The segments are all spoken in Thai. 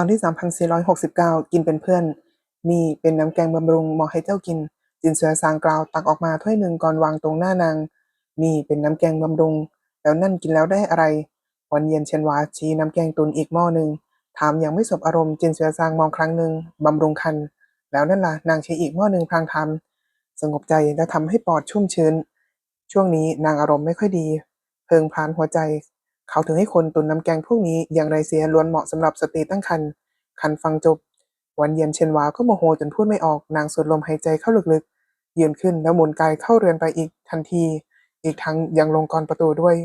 ตอนที่ 3469 กินเป็นเพื่อนนี่เป็นน้ำแกงบำรุงหมาะให้เจ้ากิน จินเสือซางกล่าวตักออกมาถ้วยหนึ่งก่อนวางตรงหน้านางนี่เป็นน้ำแกงบำรุง แล้วนั่นกินแล้วได้อะไร วันเย็นเชนวาชี้น้ำแกงตุนอีกหม้อหนึ่งถามอย่างไม่สบอารมณ์จินเสือซางมองครั้งหนึ่งบำรุงคัน แล้วนั่นล่ะนางชี้อีกหม้อหนึ่งพลางทำสงบใจและทำให้ปอดชุ่มชื้น ช่วงนี้นางอารมณ์ไม่ค่อยดี เพิงพานหัวใจ เขาถึงให้คนตุนน้ำแกงพวกนี้อย่างไรเสียล้วนเหมาะสำหรับสตรีตั้งครรภ์คันฟังจบ วันเย็นเชนวาก็โมโหจนพูดไม่ออกนางสูดลมหายใจเข้าลึกๆยืนขึ้นแล้วหมุนกายเข้าเรือนไปอีกทันที อีกทั้งยังลงกรประตูด้วย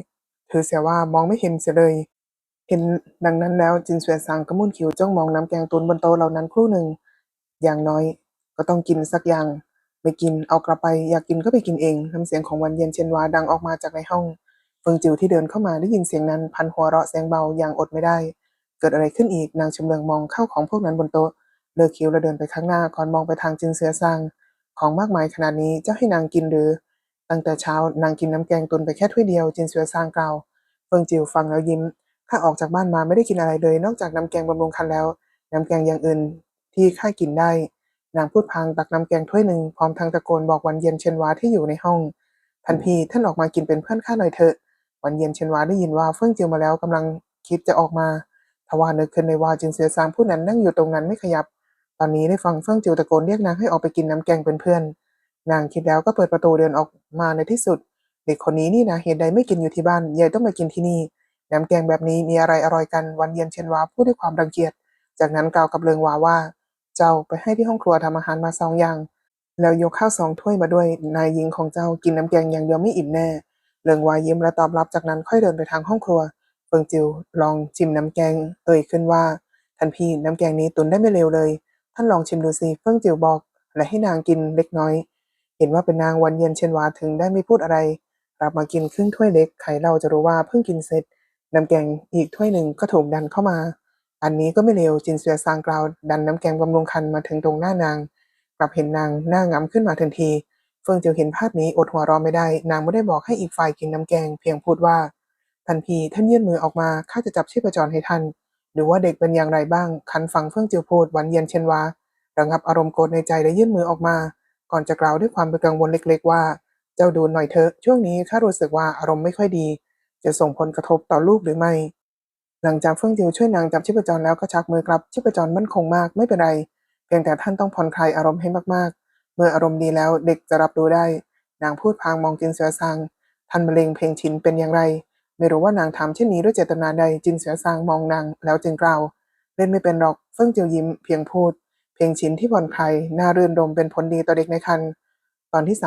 ถือเสียว่ามองไม่เห็นเสียเลย เห็นดังนั้นแล้วจินเสวียนซางก็มุ่นคิ้วจ้องมองน้ำแกงตุนบนโต๊ะเหล่านั้นครู่หนึ่ง อย่างน้อยก็ต้องกินสักอย่างไม่กินเอากลับไปอยากกินก็ไปกินเองน้ำเสียงของวันเย็นเชนวาดังออกมาจากในห้อง เฟิงจิวที่เดินเข้ามาได้ยินเสียงนั้นพันหัวเราะเสียงเบาอย่างอดไม่ได้ เกิดอะไรขึ้นอีกนางชำเลืองมองเข้าของพวกนั้นบนโต๊ะเลิกคิ้วแล้วเดินไปข้างหน้าก่อนมองไปทางจินเสือซางของมากมายขนาดนี้เจ้าให้นางกินหรือ ตั้งแต่เช้านางกินน้ำแกงตุนไปแค่ถ้วยเดียวจินเสือซางกล่าวเฟิงจิวฟังแล้วยิ้มข้าออกจากบ้านมาไม่ได้กินอะไรเลย นอกจากน้ำแกงบำรุงคันแล้ว น้ำแกงอย่างอื่นที่ข้ากินได้ นางพูดพลางตักน้ำแกงถ้วยหนึ่งพร้อมทั้งตะโกนบอกวันเย็นเชนวาที่อยู่ในห้อง ทันพีท่านออกมากินเป็นเพื่อนข้าหน่อยเถอะ วันเย็นเชนวาได้ยินว่าเฟิ่องจิวมาแล้วกำลังคิดจะออกมาทว่านึกขึ้นในว่าจินเสือซางผู้นั้นนั่งอยู่ตรงนั้นไม่ขยับ ตอนนี้ได้ฟังเฟิ่องจิวตะโกนเรียกนางให้ออกไปกินน้ำแกงเป็นเพื่อน นางคิดแล้วก็เปิดประตูเดินออกมาในที่สุด เด็กคนนี้นี่นะเหตุใดไม่กินอยู่ที่บ้านยายต้องมากินที่นี่น้ำแกงแบบนี้มีอะไรอร่อยกันวันเย็นเชนวาพูดด้วยความรังเกียจ จากนั้นกล่าวกับเลิงวาว่า เจ้าไปให้ที่ห้องครัวทำอาหารมาสองอย่าง แล้วยกข้าวสองถ้วยมาด้วย นายหญิงของเจ้ากินน้ำแกงอย่างเดียวไม่อิ่มแน่ เลิงวายยิ้มและตอบรับจากนั้นค่อยเดินไปทางห้องครัว เฟิงจิวลองชิมน้ำแกง เอ่ยขึ้นว่าท่านพี่น้ำแกงนี้ตุนได้ไม่เลวเลย ท่านลองชิมดูสิเฟิงจิวบอก และให้นางกินเล็กน้อย เห็นว่าเป็นนางวันเย็นเชนวาถึงได้ไม่พูดอะไรรับมากินครึ่งถ้วยเล็กใครเราจะรู้ว่าเพิ่งกินเสร็จน้ำแกงอีกถ้วยหนึ่งก็ถูกดันเข้ามา อันนี้ก็ไม่เลวจินเสือซางกล่าวดันน้ำแกงบำรุงคันมาถึงตรงหน้านาง กลับเห็นนางหน้างำขึ้นมาทันที เฟิงเจียวเห็นภาพนี้อดหัวเราะไม่ได้ นางไม่ได้บอกให้อีกฝ่ายกินน้ำแกง เพียงพูดว่าทันทีท่านยื่นมือออกมาข้าจะจับชีพจรให้ท่านหรือว่าเด็กเป็นอย่างไรบ้าง คันฟังเฟิงเจียวพูดหวันเย็นเช่นว่าระงับอารมณ์โกรธในใจและยื่นมือออกมา ก่อนจะกล่าวด้วยความเป็นกังวลเล็ก ๆ ว่า เจ้าดูหน่อยเถอะ ช่วงนี้ข้ารู้สึกว่าอารมณ์ไม่ค่อยดี จะส่งผลกระทบต่อลูกหรือไม่ หลังจากเฟิงเจิวช่วยนางจับชีพจรแล้วก็ชักมือกลับชีพจรมั่นคงมากไม่เป็นไร เพียงแต่ท่านต้องผ่อนคลายอารมณ์ให้มาก เมื่ออารมณ์ดีแล้วเด็กจะรับรู้ได้ นางพูดพางมองจินเสือซางท่านมะเร็งเพลงชินเป็นอย่างไร ไม่รู้ว่านางทำเช่นนี้ด้วยเจตนาใดจินเสือซางมองนางแล้วจึงกล่าว เล่นไม่เป็นหรอกเฟิงเจียวยิ้มเพียงพูด เพลงชินที่ผ่อนคลายน่ารื่นรมเป็นผลดีต่อเด็กในครรภ์ตอนที่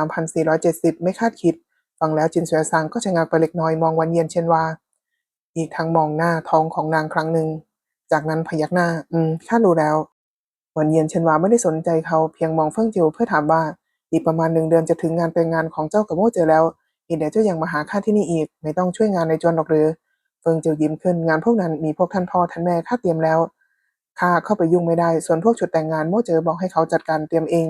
3470 ไม่คาดคิด ฟังแล้วจินเสือซางก็ชะงักไปเล็กน้อยมองวันเย็นเช่นว่า อีกทั้งมองหน้าท้องของนางครั้งหนึ่งจากนั้นพยักหน้า อืมข้ารู้แล้ว วันเย็นเชนวาไม่ได้สนใจเขาเพียงมองเฟิ่งจิวเพื่อถามว่า อีกประมาณหนึ่งเดือนจะถึงงานแต่งงานของเจ้ากับโม่เจอแล้วเหตุใดเจ้ายังมาหาข้าที่นี่อีก ไม่ต้องช่วยงานในจวนหรอกหรือ เฟิงจิวยิ้มขึ้นงานพวกนั้นมีพวกท่านพ่อท่านแม่ข้าเตรียมแล้วข้าเข้าไปยุ่งไม่ได้ส่วนพวกชุดแต่งงานโม่เจอบอกให้เขาจัดการเตรียมเอง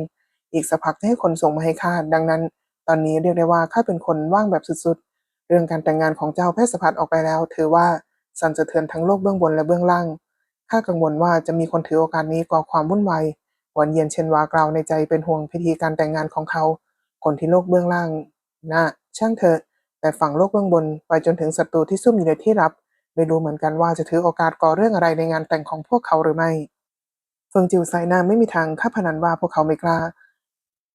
อีกสักพักจะให้คนส่งมาให้ข้าดังนั้น ตอนนี้เรียกได้ว่าข้าเป็นคนว่างแบบสุดๆเรื่องการแต่งงานของเจ้าแพร่สะพัดออกไปแล้ว ถือว่าสั่นสะเทือนทั้งโลกเบื้องบนและเบื้องล่าง ข้ากังวลว่าจะมีคนถือโอกาสนี้ก่อความวุ่นวายวันเย็นเชนวากล่าวในใจเป็นห่วงพิธีการแต่งงานของเขา คนที่โลกเบื้องล่างน่ะช่างเถอะแต่ฝั่งโลกเบื้องบนไปจนถึงศัตรูที่ซุ่มอยู่ในที่ลับ ไม่รู้เหมือนกันว่าจะถือโอกาสก่อเรื่องอะไรในงานแต่งของพวกเขาหรือไม่เฟิงจิวไซนาไม่มีทางข้าพนันว่าพวกเขาไม่กล้า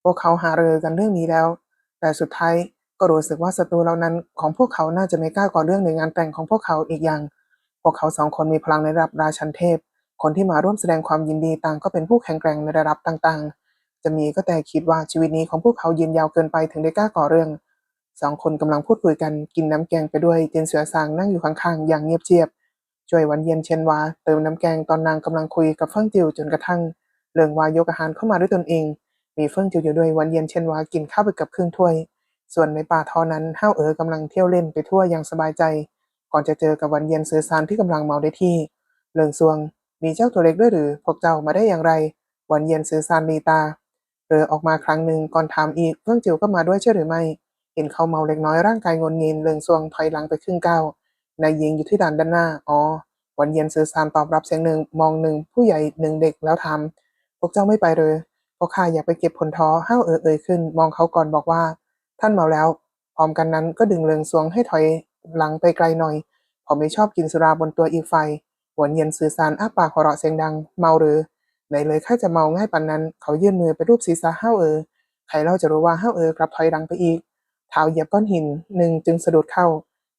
พวกเขาหารือกันเรื่องนี้แล้ว แต่สุดท้ายก็รู้สึกว่าศัตรูเหล่านั้นของพวกเขาน่าจะไม่กล้าก่อเรื่องในงานแต่งของพวกเขาอีกอย่าง พวกเขาสองคนมีพลังในระดับราชันเทพ คนที่มาร่วมแสดงความยินดีต่างก็เป็นผู้แข็งแกร่งในระดับต่างๆ จะมีก็แต่คิดว่าชีวิตนี้ของพวกเขายืนยาวเกินไปถึงได้กล้าก่อเรื่อง สองคนกำลังพูดคุยกันกินน้ำแกงไปด้วยเจนเสือซางนั่งอยู่ข้างๆ อย่างเงียบเชียบ ช่วยวันเย็นเชนวาเติมน้ำแกงตอนนางกำลังคุยกับเฟิ่งจิวจนกระทั่งเลิงวายกอาหารเข้ามาด้วยตนเอง มีเฟิ่งจิวอยู่ด้วยวันเย็นเชนวากินข้าวไปกับครึ่งถ้วย ส่วนในป่าทอนั้นห้าวเอ๋อกำลังเที่ยวเล่นไปทั่วอย่างสบายใจ ก่อนจะเจอกับวันเย็นซื้อซานที่กำลังเมาได้ที่เลิงซวง มีเจ้าตัวเล็กด้วยหรือพวกเจ้ามาได้อย่างไร วันเย็นซื้อซานลีตาเรอออกมาครั้งหนึ่งก่อนถามอีกเฟื่องจิวก็มาด้วยใช่หรือไม่ เห็นเขาเมาเล็กน้อยร่างกายงนเงินเลิงซวงถอยหลังไปครึ่งก้าวนายหญิงอยู่ที่ด่านด้านหน้าอ๋อวันเย็นสื่อสารตอบรับเสียงหนึ่งมองหนึ่งผู้ใหญ่หนึ่งเด็กแล้วถามพวกเจ้าไม่ไปเลยพวกข้าอยากไปเก็บผลท้อห้าวเอ่อเอ่ยขึ้น มองเขาก่อนบอกว่า ท่านเมาแล้วพร้อมกันนั้นก็ดึงเลิงซวงให้ถอย หลังไปไกลหน่อย ผมไม่ชอบกินสุราบนตัวอีกไฟหวนเย็นสื่อสารอ้าปากหัวเราะเสียงดัง เมาหรือไหนเลยข้าจะเมาง่ายปานนั้น เขายื่นมือไปรูปศีรษะห้าวเออใครเล่าจะรู้ว่าห้าวเออกลับถอยหลังไปอีกเท้าเหยียบก้อนหินหนึ่งจึงสะดุดเข้า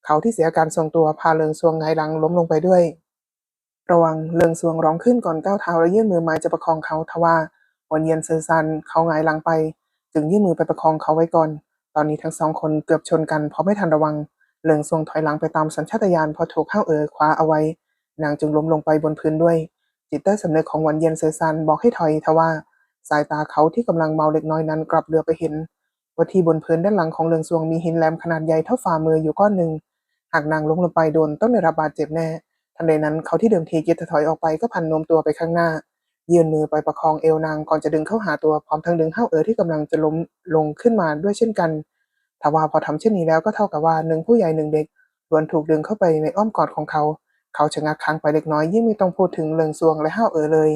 เขาที่เสียการทรงตัวพาเลิงซวงหงหลังล้มลงไปด้วย ระวังเลิงซวงร้องขึ้นก่อนก้าวเท้าและยื่นมือไม้จะประคองเขาทว่าวันเย็นเซอร์ซันเขาหงหลังไป จึงยื่นมือไปประคองเขาไว้ก่อน ตอนนี้ทั้งสองคนเกือบชนกันเพราะไม่ทันระวัง เลิงซวงถอยหลังไปตามสัญชาตญาณพอถูกห้าวเอ๋อคว้าเอาไว้ นางจึงล้มลงไปบนพื้นด้วย จิตใต้สำนึกของหวันเย็นเซอซันบอกให้ถอยทว่า สายตาเขาที่กำลังเมาเล็กน้อยนั้นกลับเหลือไปเห็นว่าที่บนพื้นด้านหลังของเรืองซวงมีหินแหลมขนาดใหญ่เท่าฝ่ามืออยู่ก้อนหนึ่งหากนางล้มลงไปโดนต้องได้รับบาดเจ็บแน่ทันใดนั้นเขาที่เดิมทีคิดจะถอยออกไปก็พันโน้มตัวไปข้างหน้ายื่นมือไปประคองเอวนางก่อนจะดึงเข้าหาตัวพร้อมทั้งดึงห้าเอ๋อที่กำลังจะล้มลงขึ้นมาด้วยเช่นกัน ทว่าพอทำเช่นนี้แล้วก็เท่ากับว่าหนึ่งผู้ใหญ่หนึ่งเด็กล้วนถูกดึงเข้าไปในอ้อมกอดของเขา เขาชะงักค้างไปเล็กน้อยยิ่งไม่ต้องพูดถึงเริงซวงและห้าวเอ๋อเลย